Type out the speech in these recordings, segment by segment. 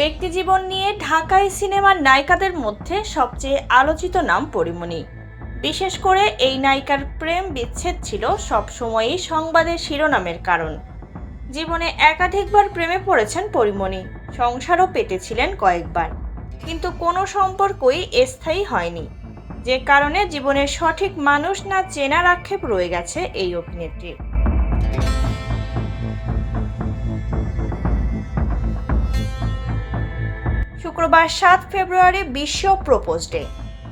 ব্যক্তিজীবন নিয়ে ঢাকাই সিনেমার নায়িকাদের মধ্যে সবচেয়ে আলোচিত নাম পরিমণি। বিশেষ করে এই নায়িকার প্রেম বিচ্ছেদ ছিল সবসময়ই সংবাদের শিরোনামের কারণ। জীবনে একাধিকবার প্রেমে পড়েছেন পরিমণি, সংসারও পেতেছিলেন কয়েকবার। কিন্তু কোনো সম্পর্কই স্থায়ী হয়নি। যে কারণে জীবনের সঠিক মানুষ না চেনার আক্ষেপ রয়ে গেছে এই অভিনেত্রীর। শুক্রবার সাত ফেব্রুয়ারি বিশ্ব প্রপোজ ডে।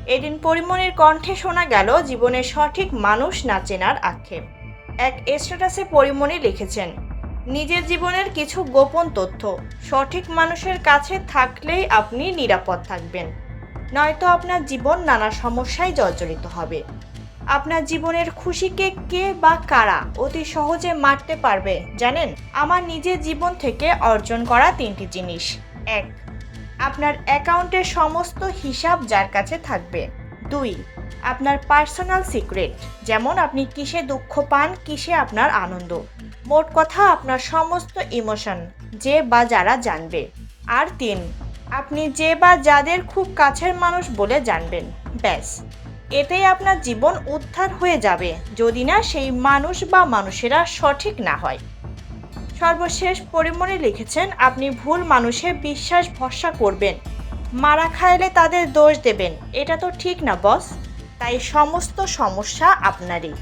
এদিন পরিমণির কণ্ঠে শোনা গেল, জীবনের সঠিক মানুষ না চেনার আক্ষেপ। এক স্ট্যাটাসে পরিমণি লিখেছেন, নিজের জীবনের কিছু গোপন তথ্য, সঠিক মানুষের কাছে থাকলেই আপনি নিরাপদ থাকবেন। নয়তো আপনার জীবন নানা সমস্যায় জর্জরিত হবে। আপনার জীবনের খুশিকে কে বা কারা অতি সহজে মারতে পারবে জানেন? আমার নিজের জীবন থেকে অর্জন করা তিনটি জিনিস। এক আপনার অ্যাকাউন্টের সমস্ত হিসাব যার কাছে থাকবে। দুই, আপনার পার্সোনাল সিক্রেট, যেমন আপনি কিসে দুঃখ পান, কিসে আপনার আনন্দ। মোট কথা, আপনার সমস্ত ইমোশন, যে বা যারা জানবে। আর তিন, আপনি যে বা যাদের খুব কাছের মানুষ বলে জানবেন। ব্যাস। এতেই আপনার জীবন উদ্ধার হয়ে যাবে, যদি না সেই মানুষ বা মানুষেরা সঠিক না হয়। সর্বশেষ পরিমণে লিখেছেন, আপনি ভুল মানুষে বিশ্বাস ভরসা করবেন। মারা খাইলে তাদের দোষ দেবেন। এটা তো ঠিক না, বস। তাই সমস্ত সমস্যা আপনারই।